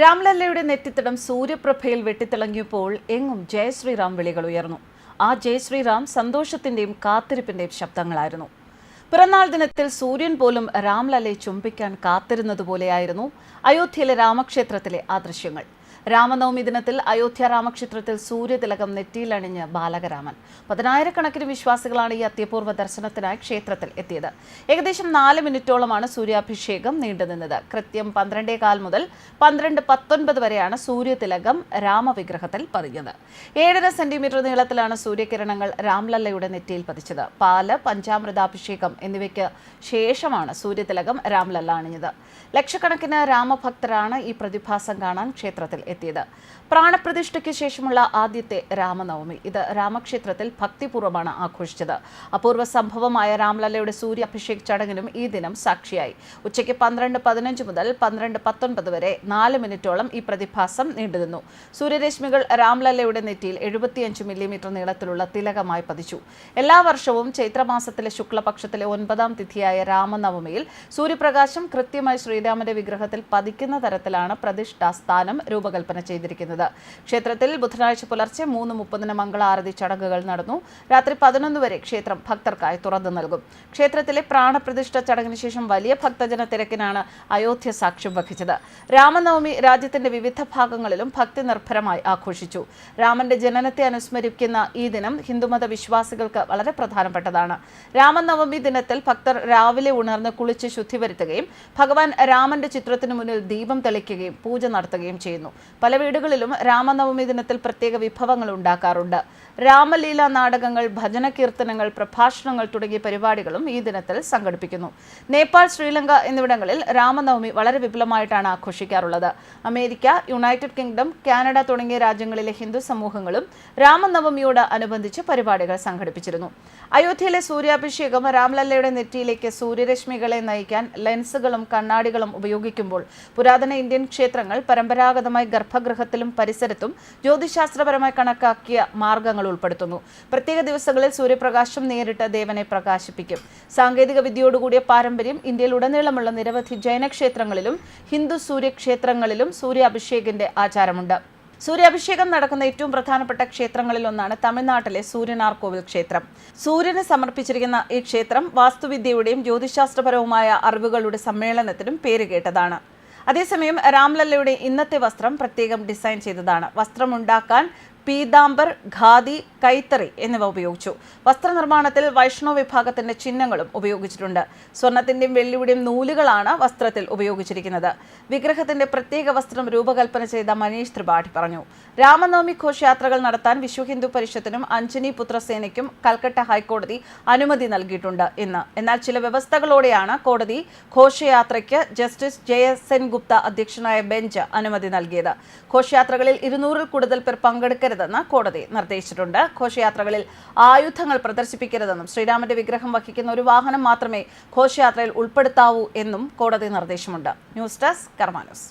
രാംലല്ലയുടെ നെറ്റിത്തടം സൂര്യപ്രഭയിൽ വെട്ടിത്തിളങ്ങിയപ്പോൾ എങ്ങും ജയശ്രീറാം വിളികൾ ഉയർന്നു. ആ ജയശ്രീറാം സന്തോഷത്തിന്റെയും കാത്തിരിപ്പിന്റെയും ശബ്ദങ്ങളായിരുന്നു. പിറന്നാൾ ദിനത്തിൽ സൂര്യൻ പോലും രാംലല്ലയെ ചുംബിക്കാൻ കാത്തിരുന്നതുപോലെയായിരുന്നു അയോധ്യയിലെ രാമക്ഷേത്രത്തിലെ ആ ദൃശ്യങ്ങൾ. രാമനവമി ദിനത്തിൽ അയോധ്യ രാമക്ഷേത്രത്തിൽ സൂര്യതിലകം നെറ്റിയിലണിഞ്ഞ് ബാലകരാമൻ. പതിനായിരക്കണക്കിന് വിശ്വാസികളാണ് ഈ അത്യപൂർവ ദർശനത്തിനായി ക്ഷേത്രത്തിൽ എത്തിയത്. ഏകദേശം നാല് മിനിറ്റോളമാണ് സൂര്യാഭിഷേകം നീണ്ടുനിന്നത്. കൃത്യം പന്ത്രണ്ടേ കാൽ മുതൽ പന്ത്രണ്ട് പത്തൊൻപത് വരെയാണ് സൂര്യതിലകം രാമവിഗ്രഹത്തിൽ പതിഞ്ഞത്. ഏഴര സെന്റിമീറ്റർ നീളത്തിലാണ് സൂര്യകിരണങ്ങൾ രാംലല്ലയുടെ നെറ്റിയിൽ പതിച്ചത്. പാൽ പഞ്ചാമൃതാഭിഷേകം എന്നിവയ്ക്ക് ശേഷമാണ് സൂര്യതിലകം രാംലല്ല അണിഞ്ഞത്. ലക്ഷക്കണക്കിന് രാമഭക്തരാണ് ഈ പ്രതിഭാസം കാണാൻ ക്ഷേത്രത്തിൽ എത്തിയത് പ്രാണപ്രതിഷ്ഠയ്ക്ക് ശേഷമുള്ള ആദ്യത്തെ രാമനവമി. ഇത് രാമക്ഷേത്രത്തിൽ ഭക്തിപൂർവമാണ് ആഘോഷിച്ചത്. അപൂർവ സംഭവമായ രാംലല്ലയുടെ സൂര്യാഭിഷേക് ചടങ്ങിനും ഈ ദിനം സാക്ഷിയായി. ഉച്ചയ്ക്ക് പന്ത്രണ്ട് പതിനഞ്ച് മുതൽ പന്ത്രണ്ട് പത്തൊൻപത് വരെ നാല് മിനിറ്റോളം ഈ പ്രതിഭാസം നീണ്ടുനിന്നു. സൂര്യരശ്മികൾ രാംലല്ലയുടെ നെറ്റിയിൽ എഴുപത്തിയഞ്ച് മില്ലിമീറ്റർ നീളത്തിലുള്ള തിലകമായി പതിച്ചു. എല്ലാ വർഷവും ചൈത്രമാസത്തിലെ ശുക്ലപക്ഷത്തിലെ ഒൻപതാം തിഥിയായ രാമനവമിയിൽ സൂര്യപ്രകാശം കൃത്യമായി ശ്രീരാമന്റെ വിഗ്രഹത്തിൽ പതിക്കുന്ന തരത്തിലാണ് പ്രതിഷ്ഠാ സ്ഥാനം രൂപകൽപ്പന ചെയ്തിരിക്കുന്നത്. ക്ഷേത്രത്തിൽ ബുധനാഴ്ച പുലർച്ചെ മൂന്ന് മുപ്പതിന് മംഗളാരതി ചടങ്ങുകൾ നടന്നു. രാത്രി പതിനൊന്ന് വരെ ക്ഷേത്രം ഭക്തർക്കായി തുറന്നു നൽകും. ക്ഷേത്രത്തിലെ പ്രാണപ്രതിഷ്ഠ ചടങ്ങിന് ശേഷം വലിയ ഭക്തജന തിരക്കിനാണ് അയോധ്യ സാക്ഷ്യം വഹിച്ചത്. രാമനവമി രാജ്യത്തിന്റെ വിവിധ ഭാഗങ്ങളിലും ഭക്തി നിർഭരമായി ആഘോഷിച്ചു. രാമന്റെ ജനനത്തെ അനുസ്മരിക്കുന്ന ഈ ദിനം ഹിന്ദുമത വിശ്വാസികൾക്ക് വളരെ പ്രധാനപ്പെട്ടതാണ്. രാമനവമി ദിനത്തിൽ ഭക്തർ രാവിലെ ഉണർന്ന് കുളിച്ച് ശുദ്ധി വരുത്തുകയും ഭഗവാൻ രാമന്റെ ചിത്രത്തിന് മുന്നിൽ ദീപം തെളിക്കുകയും പൂജ നടത്തുകയും ചെയ്യുന്നു. പല വീടുകളിലും രാമനവമി ദിനത്തിൽ പ്രത്യേക വിഭവങ്ങൾ ഉണ്ടാക്കാറുണ്ട്. രാമലീല നാടകങ്ങൾ ഭജന കീർത്തനങ്ങൾ പ്രഭാഷണങ്ങൾ തുടങ്ങിയ പരിപാടികളും ഈ ദിനത്തിൽ സംഘടിപ്പിക്കുന്നു. നേപ്പാൾ ശ്രീലങ്ക എന്നിവിടങ്ങളിൽ രാമനവമി വളരെ വിപുലമായിട്ടാണ് ആഘോഷിക്കാറുള്ളത്. അമേരിക്ക യുണൈറ്റഡ് കിങ്ഡം കാനഡ തുടങ്ങിയ രാജ്യങ്ങളിലെ ഹിന്ദു സമൂഹങ്ങളും രാമനവമിയോട് അനുബന്ധിച്ച് പരിപാടികൾ സംഘടിപ്പിച്ചിരുന്നു. അയോധ്യയിലെ സൂര്യാഭിഷേകം രാംലല്ലയുടെ നെറ്റിയിലേക്ക് സൂര്യരശ്മികളെ നയിക്കാൻ ലെൻസുകളും കണ്ണാടികളും ഉപയോഗിക്കുമ്പോൾ പുരാതന ഇന്ത്യൻ ക്ഷേത്രങ്ങൾ പരമ്പരാഗതമായി ഗർഭഗൃഹത്തിലും പരിസരത്തും ജ്യോതിശാസ്ത്രപരമായി കണക്കാക്കിയ മാർഗങ്ങൾ ഉൾപ്പെടുത്തുന്നു. പ്രത്യേക ദിവസങ്ങളിൽ സൂര്യപ്രകാശം നേരിട്ട് ദേവനെ പ്രകാശിപ്പിക്കും. സാങ്കേതിക വിദ്യയോടുകൂടിയ പാരമ്പര്യം ഇന്ത്യയിൽ ഉടനീളമുള്ള നിരവധി ജൈനക്ഷേത്രങ്ങളിലും ഹിന്ദു സൂര്യക്ഷേത്രങ്ങളിലും സൂര്യാഭിഷേകിന്റെ ആചാരമുണ്ട്. സൂര്യാഭിഷേകം നടക്കുന്ന ഏറ്റവും പ്രധാനപ്പെട്ട ക്ഷേത്രങ്ങളിൽ ഒന്നാണ് തമിഴ്നാട്ടിലെ സൂര്യനാർ കോവിൽ ക്ഷേത്രം. സൂര്യന് സമർപ്പിച്ചിരിക്കുന്ന ഈ ക്ഷേത്രം വാസ്തുവിദ്യയുടെയും ജ്യോതിശാസ്ത്രപരവുമായ അറിവുകളുടെ സമ്മേളനത്തിനും പേരുകേട്ടതാണ് അതേസമയം രാംലല്ലയുടെ ഇന്നത്തെ വസ്ത്രം പ്രത്യേകം ഡിസൈൻ ചെയ്തതാണ്. വസ്ത്രമുണ്ടാക്കാൻ പീതാംബർ ഖാദി കൈത്തറി എന്നിവ ഉപയോഗിച്ചു. വസ്ത്രനിർമ്മാണത്തിൽ വൈഷ്ണവ വിഭാഗത്തിന്റെ ചിഹ്നങ്ങളും ഉപയോഗിച്ചിട്ടുണ്ട്. സ്വർണത്തിന്റെയും വെള്ളിയുടെയും നൂലുകളാണ് വസ്ത്രത്തിൽ ഉപയോഗിച്ചിരിക്കുന്നത്. വിഗ്രഹത്തിന്റെ പ്രത്യേക വസ്ത്രം രൂപകൽപ്പന ചെയ്ത മനീഷ് ത്രിപാഠി പറഞ്ഞു. രാമനവമി ഘോഷയാത്രകൾ നടത്താൻ വിശ്വ ഹിന്ദു പരിഷത്തിനും അഞ്ജനി പുത്രസേനയ്ക്കും കൽക്കട്ട ഹൈക്കോടതി അനുമതി നൽകിയിട്ടുണ്ട് ഇന്ന് എന്നാൽ ചില വ്യവസ്ഥകളോടെയാണ് കോടതി ഘോഷയാത്രയ്ക്ക് justice J S Sen Gupta അധ്യക്ഷനായ ബെഞ്ച് അനുമതി നൽകിയത്. ഘോഷയാത്രകളിൽ ഇരുന്നൂറിൽ കൂടുതൽ പേർ പങ്കെടുക്കരുതെന്ന് കോടതി നിർദ്ദേശിച്ചിട്ടുണ്ട്. ഘോഷയാത്രകളിൽ ആയുധങ്ങൾ പ്രദർശിപ്പിക്കരുതെന്നും ശ്രീരാമന്റെ വിഗ്രഹം വഹിക്കുന്ന ഒരു വാഹനം മാത്രമേ ഘോഷയാത്രയിൽ ഉൾപ്പെടുത്താവൂ എന്നും കോടതി നിർദ്ദേശമുണ്ട്. News desk കർമാനൂസ്.